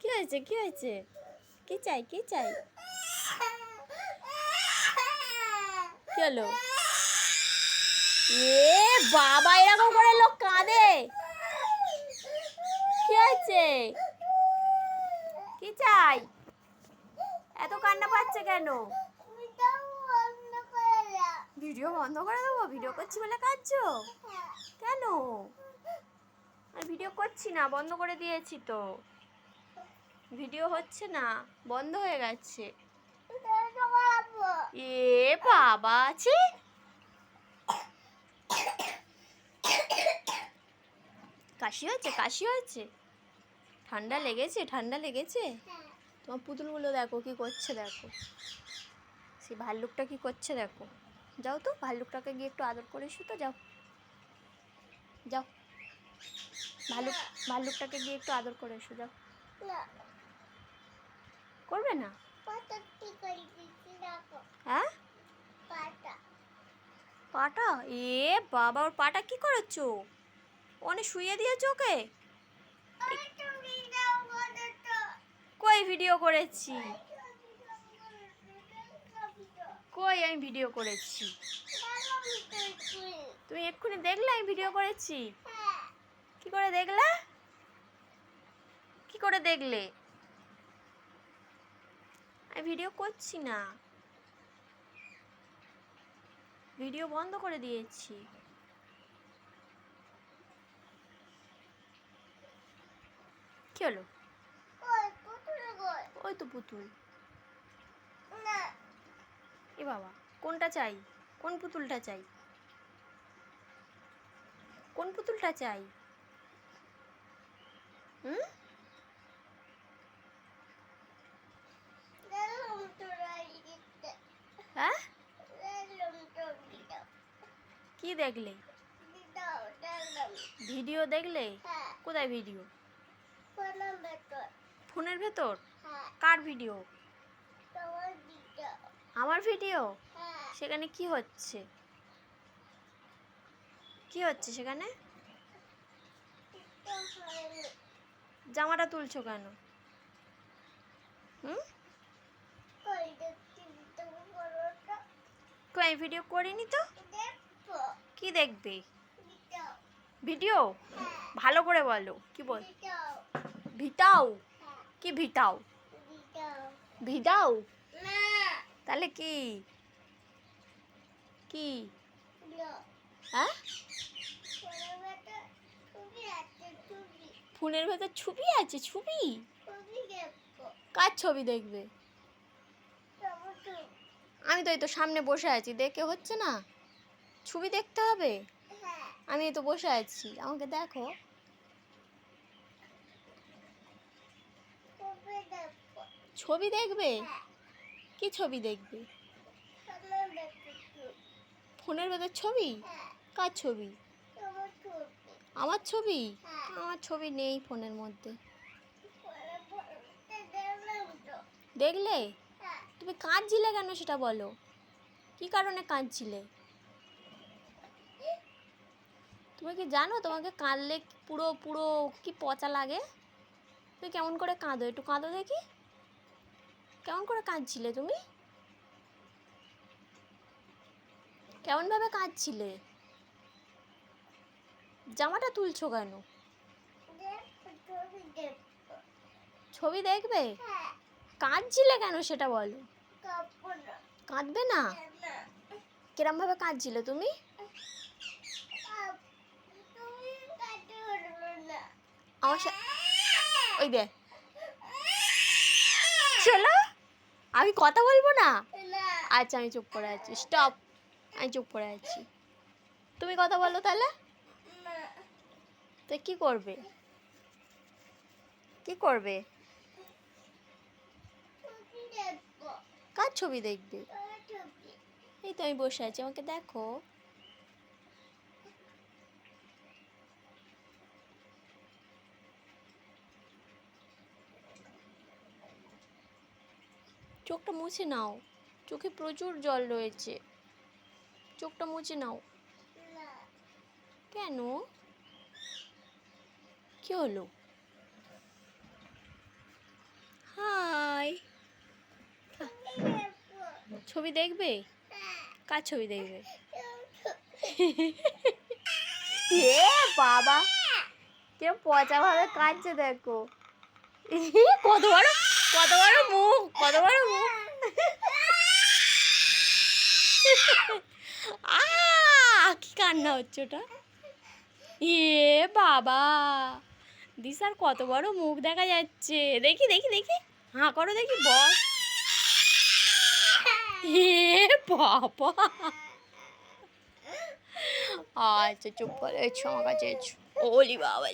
কি হয়েছে কি হয়েছে কি চাই কি চাই কি হলো এ বাবা এরকম করে লোক কাঁদে কি হয়েছে কি চাই এত কান্না পাচ্ছে কেন ভিডিও বন্ধ করে দেবো ভিডিও করছি বলে কাঁদছো কেন ভিডিও করছি না, বন্ধ করে দিয়েছি তো। ভিডিও হচ্ছে না, বন্ধ হয়ে গেছে। এ বাবা আছে কাশি হয়েছে কাশি হয়েছে? ঠান্ডা লেগেছে ঠান্ডা লেগেছে? তোমার পুতুলগুলো দেখো, কি করছে দেখো। সেই ভাল্লুকটা কি করছে দেখো। যাও তো, ভাল্লুকটাকে গিয়ে একটু আদর করে তো, যাও। যাও। ভাল্লুক ভাল্লুকটাকে গিয়ে একটু আদর করে এসো যাও। করবে না? হ্যাঁ? পাটা। এ বাবা ওর পাটা কি করেছ? অনেক শুয়ে দিয়েছ ওকে? কই ভিডিও করেছি? কই আমি ভিডিও করেছি? তুমি এক্ষুনি দেখলে আমি ভিডিও করেছি? কি করে দেখলে? কি করে দেখলে? আমি ভিডিও করছি না। ভিডিও বন্ধ করে দিয়েছি। কি হলো? ওই তো পুতুল। এ বাবা কোনটা চাই? কোন পুতুলটা চাই? কোন পুতুলটা চাই? হ্যাঁ কি দেখলে? ভিডিও দেখলে? কোথায় ভিডিও? ফোনের ভেতর? কার ভিডিও? আমার ভিডিও? সেখানে কি হচ্ছে? কি হচ্ছে সেখানে? জামাটা তুলছো কেন? হুম? কই ভিডিও করিনি তো? কি দেখবে? ভিডিও? ভালো করে বলো, কি বল? ভিটাও? কি ভিটাও? ভিটাও তাহলে কি? কি? হ্যাঁ? ফোনের ভেতর ছবি আছে ছবি? কার ছবি দেখবে? আমি তো এই তো সামনে বসে আছি দেখে হচ্ছে না? ছবি দেখতে হবে? আমি এই তো বসে আছি আমাকে দেখো। ছবি দেখবে। কি ছবি দেখবে? ফোনের ভেতর ছবি? কার ছবি? আমার ছবি? আমার ছবি নেই ফোনের মধ্যে। দেখলে? তুমি কাঁদছিলে কেন সেটা বলো। কি কারণে কাঁদছিলে? তুমি কি জানো তোমাকে কাঁদলে পুরো পুরো কি পচা লাগে? তুমি কেমন করে কাঁদো? একটু কাঁদো দেখি। কেমন করে কাঁদছিলে তুমি? কেমনভাবে কাঁদছিলে? জামাটা তুলছো কেন? ছবি দেখবে? কাঁদছিলে কেন সেটা বলো। কাঁদবে না। কিরমভাবে কাঁদছিলে তুমি? ওই দে। চলো আমি কথা বলব না? আচ্ছা আমি চুপ করে আছি। স্টপ। আমি চুপ করে আছি। তুমি কথা বলো তাহলে। তো কি করবে? কি করবে? কার ছবি দেখবে? এই তো আমি বসে আছি আমাকে দেখো। চোখটা মুছে নাও। চোখে প্রচুর জল রয়েছে। চোখটা মুছে নাও। কেন? কি হলো? ছবি দেখবে? কার ছবি দেখবে? এ বাবা কে পচা ভাবে কাঁদছে দেখো। কত বড় কত বড় মুখ কত বড় মুখ। আ কি কান্না হচ্ছে ওটা? এ বাবা দিশার কত বড় মুখ দেখা যাচ্ছে। দেখি দেখি দেখি। হাঁ করো দেখি বস। এ বাবা। আচ্ছা চুপ করে এসো আমার কাছে এসো ওলি বাবা